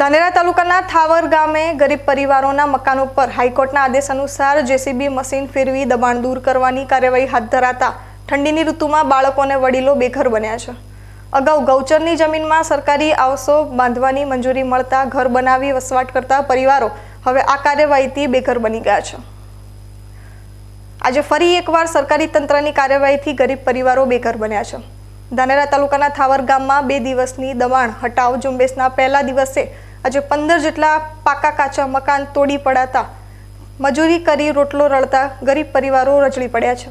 ધાનેરા તાલુકાના થાવર ગામે ગરીબ પરિવારોના મકાનો પર હાઈકોર્ટના આદેશ અનુસાર જેસીબી મશીન ફેરવી દબાણ દૂર કરવાની કાર્યવાહી હાથ ધરાતા ઠંડીની ઋતુમાં બાળકોને વડીલો બેઘર બન્યા છે. અગાઉ ગૌચરની જમીનમાં સરકારી આવસો બાંધવાની મંજૂરી મળતા ઘર બનાવી વસવાટ કરતા પરિવારો હવે આ કાર્યવાહીથી બેઘર બની ગયા છે. આજે ફરી એકવાર સરકારી તંત્રની કાર્યવાહીથી ગરીબ પરિવારો બેઘર બન્યા છે. ધાનેરા તાલુકાના થાવર ગામમાં બે દિવસની દબાણ હટાવ ઝુંબેશના પહેલા દિવસે આજે પંદર જેટલા પાકા કાચા મકાન તોડી પડાતા, મજૂરી કરી રોટલો રળતા ગરીબ પરિવારો રજળી પડ્યા છે.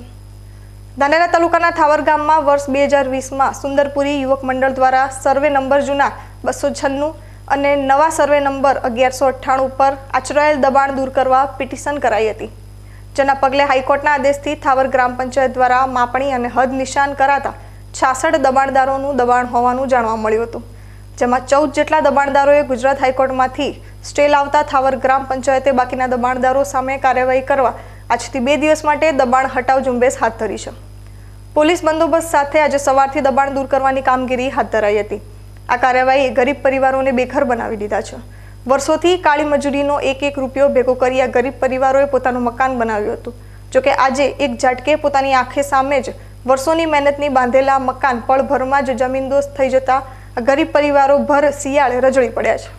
ધાનેરા તાલુકાના થાવર ગામમાં વર્ષ બે હજાર વીસમાં સુંદરપુરી યુવક મંડળ દ્વારા સર્વે નંબર જૂના બસો છન્નું અને નવા સર્વે નંબર અગિયારસો અઠ્ઠાણું પર આચરાયેલ દબાણ દૂર કરવા પિટિશન કરાઈ હતી. જેના પગલે હાઈકોર્ટના આદેશથી થાવર ગ્રામ પંચાયત દ્વારા માપણી અને હદ નિશાન કરાતા છાસઠ દબાણદારોનું દબાણ હોવાનું જાણવા મળ્યું હતું. જેમાં ચૌદ જેટલા દબાણદારોએ ગુજરાત હાઈકોર્ટમાંથી સ્ટે લાવતા થાવર ગ્રામ પંચાયતે બાકીના દબાણદારો સામે કાર્યવાહી કરવા આજથી બે દિવસ માટે દબાણ હટાવ ઝુંબેશ હાથ ધરી છે. પોલીસ બંદોબસ્ત સાથે આજે સવારથી દબાણ દૂર કરવાની કામગીરી હાથ ધરાઈ હતી. આ કાર્યવાહીએ ગરીબ પરિવારોને બેઘર બનાવી દીધા છે. વર્ષોથી કાળી મજૂરીનો એક એક રૂપિયો ભેગો કરી આ ગરીબ પરિવારોએ પોતાનું મકાન બનાવ્યું હતું. જોકે આજે એક ઝાટકે પોતાની આંખે સામે જ વર્ષોની મહેનતની બાંધેલા મકાન પળભરમાં જ જમીનદોસ્ત થઈ જતા ગરીબ પરિવારો ભર શિયાળે રજળી પડ્યા છે.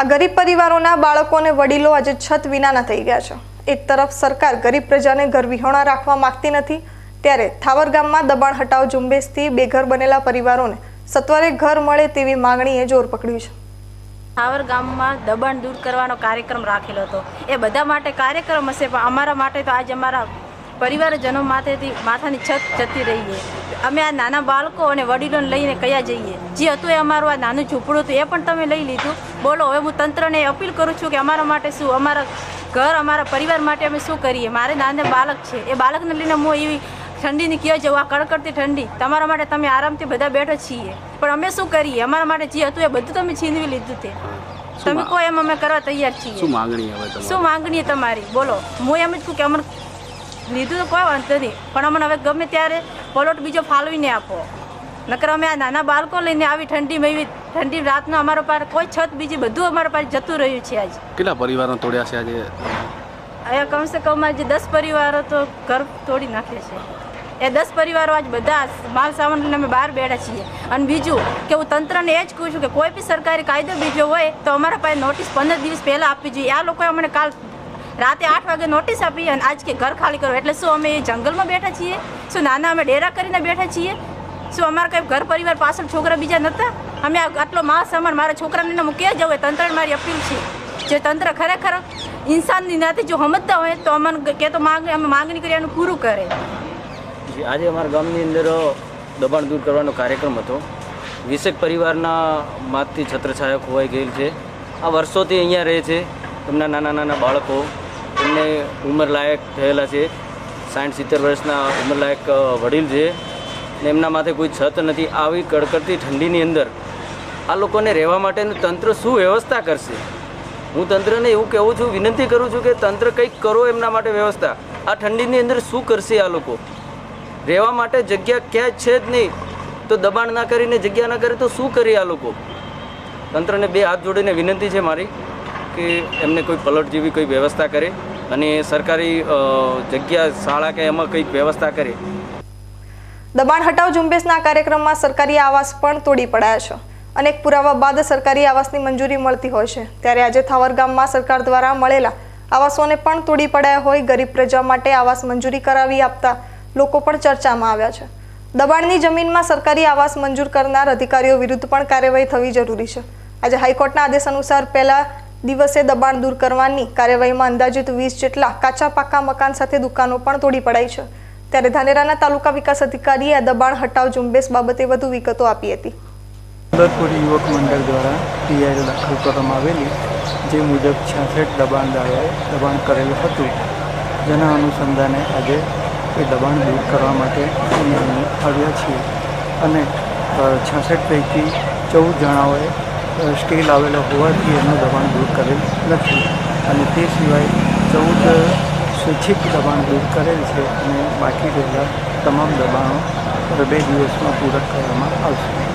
આ ગરીબ પરિવારોના બાળકોને વડીલો આજે છત વિનાના થઈ ગયા છે. એક તરફ સરકાર ગરીબ પ્રજાને ઘર વિહોણા રાખવા માંગતી નથી, ત્યારે થાવર ગામમાં દબાણ હટાવ ઝુંબેશથી બેઘર બનેલા પરિવારોને સત્વરે ઘર મળે તેવી માંગણીએ જોર પકડ્યું છે. થાવર ગામમાં દબાણ દૂર કરવાનો કાર્યક્રમ રાખેલો હતો. એ બધા માટે કાર્યક્રમ હશે, પણ અમારા માટે તો આજ અમારા પરિવારજનો માથેથી માથાની છત જતી રહીએ અમે આ નાના બાળકો અને વડીલોને લઈને કયા જઈએ? જે હતું એ અમારું આ નાનું ઝૂંપડું હતું એ પણ તમે લઈ લીધું. બોલો હવે હું તંત્રને અપીલ કરું છું કે અમારા માટે શું અમારા ઘર અમારા પરિવાર માટે અમે શું કરીએ? મારે નાના બાળક છે. એ બાળકને લઈને હું એવી ઠંડીની ક્યાં જવું? આ કડકડતી ઠંડી. તમારા માટે તમે આરામથી બધા બેઠો છીએ. પણ અમે શું કરીએ? અમારા માટે જે હતું એ બધું તમે છીનવી લીધું તે. તમે કોઈ એમ અમે કરવા તૈયાર શું છીએ માંગણી શું માંગણી તમારી? બોલો હું એમ જ કહું કે અમને લીધું તો કોઈ વાંધો નહીં. પણ અમને હવે ગમે ત્યારે પલોટ બીજો ફાળવીને આપો. નકર અમે આ નાના બાળકો લઈને આવી ઠંડી મેવી ઠંડી રાતનો અમારો પાસે કોઈ છત બીજી બધું અમારા પાસે જતું રહ્યું છે આજ. કેટલા પરિવારો તોડ્યા છે આજે? અહીંયા કમસે કમ આજે દસ પરિવારો તો ઘર તોડી નાખે છે. એ દસ પરિવારો આજ બધા માલ સામાન લઈને અમે બહાર બેઠા છીએ. અને બીજું કે હું તંત્રને એ જ કહું છું કે કોઈ બી સરકારી કાયદો બીજો હોય તો અમારા પાસે નોટિસ પંદર દિવસ પહેલાં આપવી જોઈએ. આ લોકોએ અમને કાલ રાતે આઠ વાગે નોટિસ આપી અને આજ કે ઘર ખાલી કરો. એટલે શું અમે જંગલમાં બેઠા છીએ? શું નાના અમે ડેરા કરીને બેઠા છીએ? શું અમારા કંઈ ઘર પરિવાર પાછળ છોકરા બીજા નહોતા અમે આટલો માસ સામાન મારા છોકરાને મૂક્યા જવું તંત્રને મારી અપીલ છે. જે તંત્ર ખરેખર ઇન્સાનની નાતે જો સમજતા હોય તો અમને કે તો માંગ, અમે માંગણી કરી એનું પૂરું કરે. આજે અમારા ગામની અંદર દબાણ દૂર કરવાનો કાર્યક્રમ હતો. વીસેક પરિવારના માતથી છત્રછાયા ખોવાઈ ગયેલ છે. આ વર્ષોથી અહીંયા રહે છે. એમના નાના નાના બાળકો એમને ઉંમરલાયક થયેલા છે. સાઠ સિત્તેર વર્ષના ઉંમરલાયક વડીલ છે. ને એમના માથે કોઈ છત નથી. આવી કડકડતી ઠંડીની અંદર આ લોકોને રહેવા માટેનું તંત્ર શું વ્યવસ્થા કરશે? હું તંત્રને એવું કહેવું છું, વિનંતી કરું છું કે તંત્ર કંઈક કરો એમના માટે વ્યવસ્થા. આ ઠંડીની અંદર શું કરશે આ લોકો? રહેવા માટે જગ્યા ક્યાંય છે જ નહીં. તો દબાણ ના કરીને જગ્યા ના કરે તો શું કરે આ લોકો? તંત્રને બે હાથ જોડીને વિનંતી છે મારી કે એમને કોઈ પલટ જેવી કોઈ વ્યવસ્થા કરે. અને સરકારી જગ્યા, શાળા કે એમાં કંઈક વ્યવસ્થા કરે. દબાણ હટાવ ઝુંબેશના કાર્યક્રમમાં સરકારી આવાસ પણ તોડી પડાયા છે. અનેક પુરાવા બાદ સરકારી આવાસની મંજૂરી મળતી હોય છે. ત્યારે આજે થાવર ગામમાં સરકાર દ્વારા મળેલા આવાસોને પણ તોડી પડાયા હોય ગરીબ પ્રજા માટે આવાસ મંજૂરી કરાવી આપતા લોકો પણ ચર્ચામાં આવ્યા છે. દબાણની જમીનમાં સરકારી આવાસ મંજૂર કરનાર અધિકારીઓ વિરુદ્ધ પણ કાર્યવાહી થવી જરૂરી છે. આજે હાઈકોર્ટના આદેશ અનુસાર પહેલા દિવસે દબાણ દૂર કરવાની કાર્યવાહીમાં અંદાજિત વીસ જેટલા કાચા પાકા મકાન સાથે દુકાનો પણ તોડી પડાઈ છે. ત્યારે ધાનેરાના તાલુકા વિકાસ અધિકારીએ આ દબાણ હટાવ ઝુંબેશ બાબતે વધુ વિગતો આપી હતી. સુંદરપુરી યુવક મંડળ દ્વારા ટીઆઈ દાખલ કરવામાં આવેલી જે મુજબ છાસઠ દબાણદારોએ દબાણ કરેલું હતું, જેના અનુસંધાને આજે એ દબાણ દૂર કરવા માટે અમે આવ્યા છીએ. અને છાસઠ પૈકી ચૌદ જણાઓએ અ, આવેલો હોવાથી એનું દબાણ દૂર કરેલ નથી. અને તે સિવાય ચૌદ સ્વૈચ્છિક દબાણ દૂર કરેલ છે અને બાકી રહેલા તમામ દબાણો બે દિવસમાં પૂરક કરવામાં આવશે.